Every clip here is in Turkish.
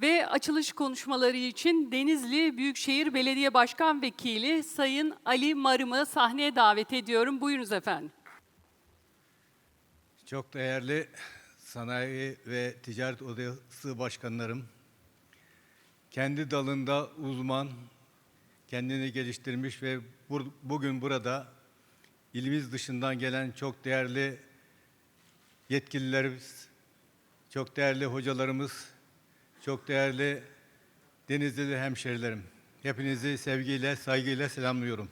Ve açılış konuşmaları için Denizli Büyükşehir Belediye Başkan Vekili Sayın Ali Marım'ı sahneye davet ediyorum. Buyurunuz efendim. Çok değerli Sanayi ve Ticaret Odası başkanlarım, kendi dalında uzman, kendini geliştirmiş ve bugün burada ilimiz dışından gelen çok değerli yetkililerimiz, çok değerli hocalarımız, çok değerli Denizli'li hemşerilerim. Hepinizi sevgiyle, saygıyla selamlıyorum.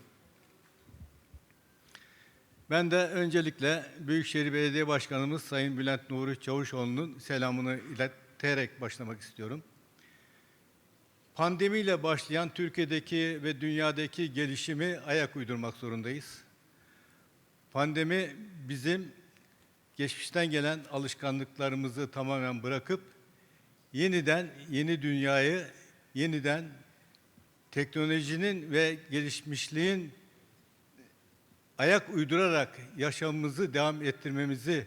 Ben de öncelikle Büyükşehir Belediye Başkanımız Sayın Bülent Nuri Çavuşoğlu'nun selamını ileterek başlamak istiyorum. Pandemiyle başlayan Türkiye'deki ve dünyadaki gelişimi ayak uydurmak zorundayız. Pandemi bizim geçmişten gelen alışkanlıklarımızı tamamen bırakıp yeniden yeni dünyayı, yeniden teknolojinin ve gelişmişliğin ayak uydurarak yaşamımızı devam ettirmemizi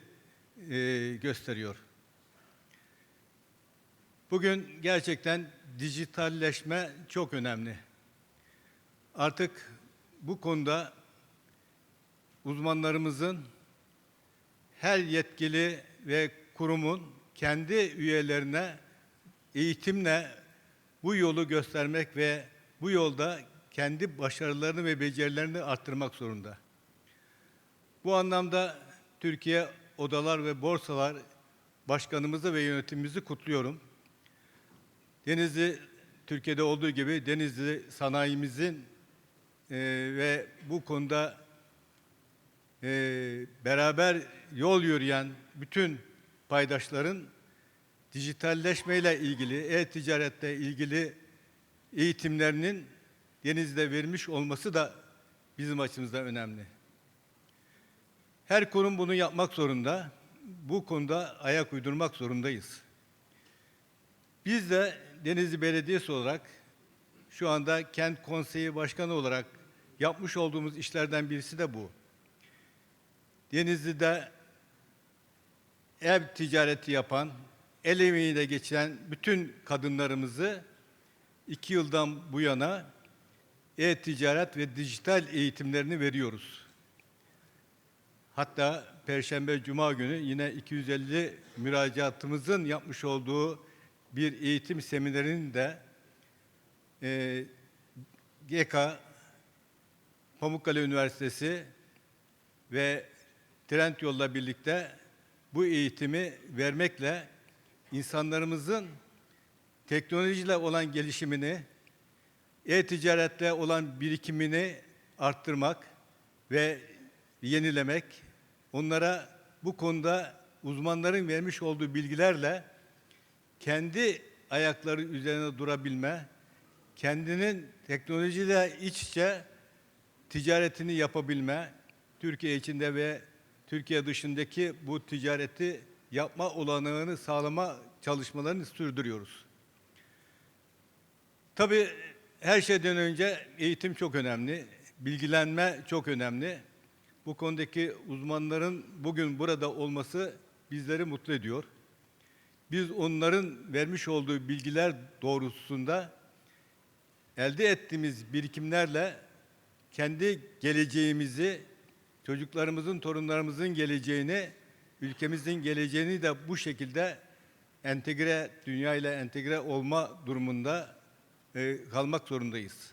e, gösteriyor. Bugün gerçekten dijitalleşme çok önemli. Artık bu konuda uzmanlarımızın her yetkili ve kurumun kendi üyelerine eğitimle bu yolu göstermek ve bu yolda kendi başarılarını ve becerilerini arttırmak zorunda. Bu anlamda Türkiye Odalar ve Borsalar Başkanımızı ve yönetimimizi kutluyorum. Denizli, Türkiye'de olduğu gibi Denizli sanayimizin e, ve bu konuda e, beraber yol yürüyen bütün paydaşların dijitalleşmeyle ilgili, e-ticaretle ilgili eğitimlerinin Denizli'de vermiş olması da bizim açımızdan önemli. Her kurum bunu yapmak zorunda. Bu konuda ayak uydurmak zorundayız. Biz de Denizli Belediyesi olarak şu anda kent konseyi başkanı olarak yapmış olduğumuz işlerden birisi de bu. Denizli'de ev ticareti yapan, el emeğiyle geçiren bütün kadınlarımızı iki yıldan bu yana e-ticaret ve dijital eğitimlerini veriyoruz. Hatta Perşembe, Cuma günü yine 250 müracaatımızın yapmış olduğu bir eğitim seminerinin de e, GK, Pamukkale Üniversitesi ve Trendyol'la birlikte bu eğitimi vermekle insanlarımızın teknolojiyle olan gelişimini, e-ticaretle olan birikimini arttırmak ve yenilemek, onlara bu konuda uzmanların vermiş olduğu bilgilerle kendi ayakları üzerine durabilme, kendinin teknolojiyle iç içe ticaretini yapabilme, Türkiye içinde ve Türkiye dışındaki bu ticareti yapma olanağını sağlama çalışmalarını sürdürüyoruz. Tabii her şeyden önce eğitim çok önemli, bilgilenme çok önemli. Bu konudaki uzmanların bugün burada olması bizleri mutlu ediyor. Biz onların vermiş olduğu bilgiler doğrultusunda elde ettiğimiz birikimlerle kendi geleceğimizi, çocuklarımızın, torunlarımızın geleceğini, ülkemizin geleceğini de bu şekilde entegre, dünya ile entegre olma durumunda e, kalmak zorundayız.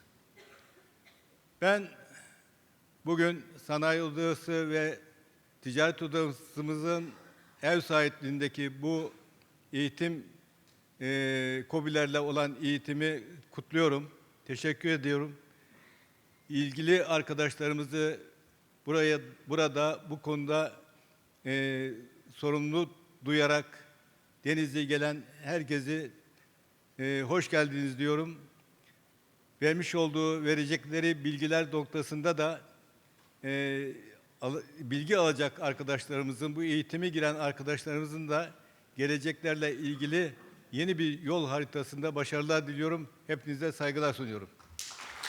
Ben bugün Sanayi Odası ve Ticaret Odasımızın ev sahipliğindeki bu eğitim e, KOBİ'lerle olan eğitimi kutluyorum. Teşekkür ediyorum. İlgili arkadaşlarımızı buraya burada bu konuda e, sorumlu duyarak Denizli'ye gelen herkesi e, hoş geldiniz diyorum. Vermiş olduğu verecekleri bilgiler noktasında da e, al- bilgi alacak arkadaşlarımızın, bu eğitime giren arkadaşlarımızın da geleceklerle ilgili yeni bir yol haritasında başarılar diliyorum. Hepinize saygılar sunuyorum.